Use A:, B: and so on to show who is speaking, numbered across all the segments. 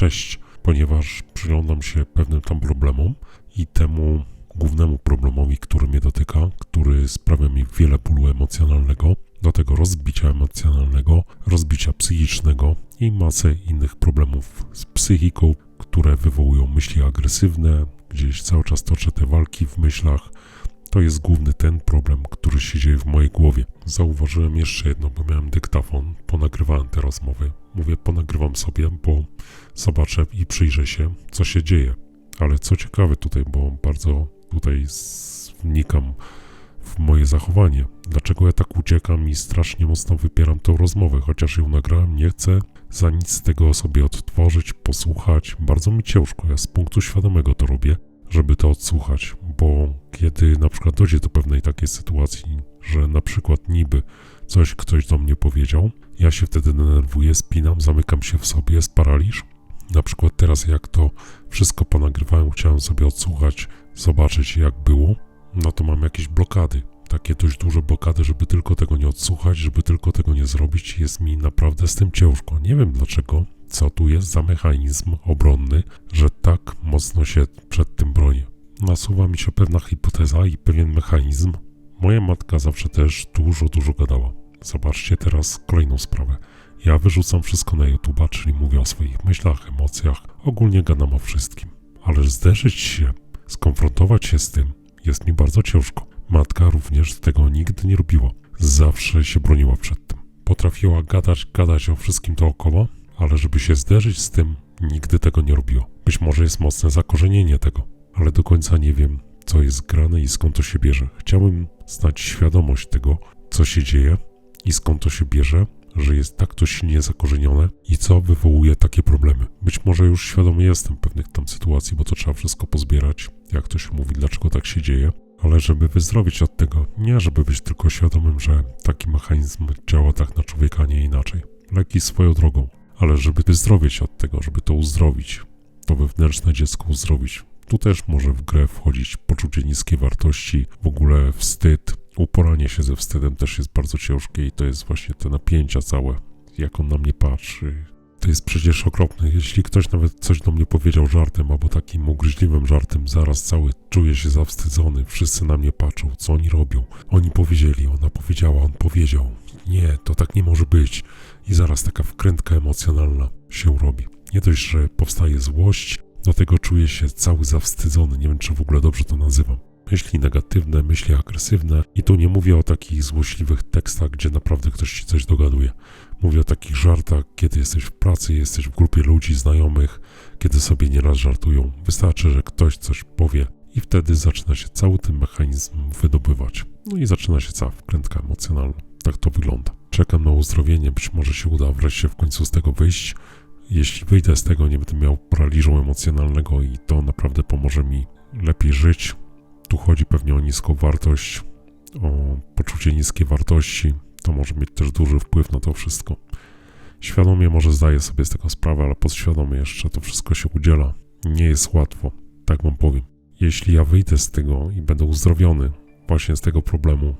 A: cześć, ponieważ przyglądam się pewnym tam problemom i temu głównemu problemowi, który mnie dotyka, który sprawia mi wiele bólu emocjonalnego, do tego rozbicia emocjonalnego, rozbicia psychicznego i masę innych problemów z psychiką, które wywołują myśli agresywne, gdzieś cały czas toczę te walki w myślach. To jest główny ten problem, który się dzieje w mojej głowie. Zauważyłem jeszcze jedno, bo miałem dyktafon, ponagrywałem te rozmowy. Mówię, ponagrywam sobie, bo zobaczę i przyjrzę się, co się dzieje. Ale co ciekawe tutaj, bo bardzo tutaj wnikam w moje zachowanie. Dlaczego ja tak uciekam i strasznie mocno wypieram tą rozmowę, chociaż ją nagrałem, nie chcę za nic z tego sobie odtworzyć, posłuchać. Bardzo mi ciężko, ja z punktu świadomego to robię, żeby to odsłuchać, bo kiedy na przykład dojdzie do pewnej takiej sytuacji, że na przykład niby coś ktoś do mnie powiedział, ja się wtedy denerwuję, spinam, zamykam się w sobie, jest paraliż. Na przykład teraz jak to wszystko ponagrywałem, chciałem sobie odsłuchać, zobaczyć jak było, no to mam jakieś blokady. Takie dość duże blokady, żeby tylko tego nie odsłuchać, żeby tylko tego nie zrobić. Jest mi naprawdę z tym ciężko. Nie wiem dlaczego, co tu jest za mechanizm obronny, że tak mocno się przed tym bronię. Nasuwa mi się pewna hipoteza i pewien mechanizm. Moja matka zawsze też dużo, dużo gadała. Zobaczcie teraz kolejną sprawę. Ja wyrzucam wszystko na YouTube'a, czyli mówię o swoich myślach, emocjach, ogólnie gadam o wszystkim. Ale zderzyć się, skonfrontować się z tym jest mi bardzo ciężko. Matka również tego nigdy nie robiła. Zawsze się broniła przed tym. Potrafiła gadać, gadać o wszystkim dookoła, ale żeby się zderzyć z tym, nigdy tego nie robiła. Być może jest mocne zakorzenienie tego, ale do końca nie wiem, co jest grane i skąd to się bierze. Chciałbym znać świadomość tego, co się dzieje i skąd to się bierze, że jest tak to silnie zakorzenione i co wywołuje takie problemy. Być może już świadomy jestem pewnych tam sytuacji, bo to trzeba wszystko pozbierać, jak to się mówi, dlaczego tak się dzieje, ale żeby wyzdrowić od tego, nie żeby być tylko świadomym, że taki mechanizm działa tak na człowieka, a nie inaczej. Leki swoją drogą, ale żeby wyzdrowieć od tego, żeby to uzdrowić, to wewnętrzne dziecko uzdrowić. Tu też może w grę wchodzić poczucie niskiej wartości, w ogóle wstyd, uporanie się ze wstydem też jest bardzo ciężkie i to jest właśnie te napięcia całe, jak on na mnie patrzy. To jest przecież okropne. Jeśli ktoś nawet coś do mnie powiedział żartem albo takim ugryźliwym żartem, zaraz cały czuje się zawstydzony, wszyscy na mnie patrzą, co oni robią. Oni powiedzieli, ona powiedziała, on powiedział. Nie, to tak nie może być. I zaraz taka wkrętka emocjonalna się robi. Nie dość, że powstaje złość, do tego czuję się cały zawstydzony. Nie wiem, czy w ogóle dobrze to nazywam myśli negatywne, myśli agresywne. I tu nie mówię o takich złośliwych tekstach, gdzie naprawdę ktoś ci coś dogaduje. Mówię o takich żartach, kiedy jesteś w pracy, jesteś w grupie ludzi, znajomych, kiedy sobie nieraz żartują. Wystarczy, że ktoś coś powie i wtedy zaczyna się cały ten mechanizm wydobywać. No i zaczyna się cała wkrętka emocjonalna. Tak to wygląda. Czekam na uzdrowienie, być może się uda wreszcie w końcu z tego wyjść. Jeśli wyjdę z tego, nie będę miał paraliżu emocjonalnego i to naprawdę pomoże mi lepiej żyć, tu chodzi pewnie o niską wartość, o poczucie niskiej wartości. To może mieć też duży wpływ na to wszystko. Świadomie może zdaję sobie z tego sprawę, ale podświadomie jeszcze to wszystko się udziela. Nie jest łatwo, tak wam powiem. Jeśli ja wyjdę z tego i będę uzdrowiony właśnie z tego problemu,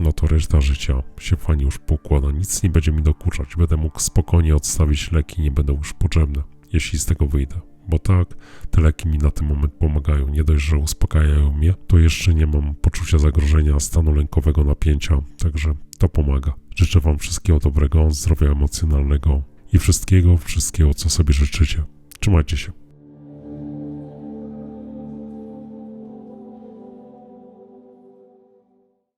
A: no to reszta życia się fajnie już poukłada. Nic nie będzie mi dokuczać. Będę mógł spokojnie odstawić leki, nie będą już potrzebne, jeśli z tego wyjdę. Bo tak, te leki mi na ten moment pomagają. Nie dość, że uspokajają mnie, to jeszcze nie mam poczucia zagrożenia, stanu lękowego, napięcia, także to pomaga. Życzę Wam wszystkiego dobrego, zdrowia emocjonalnego i wszystkiego, wszystkiego, co sobie życzycie. Trzymajcie się.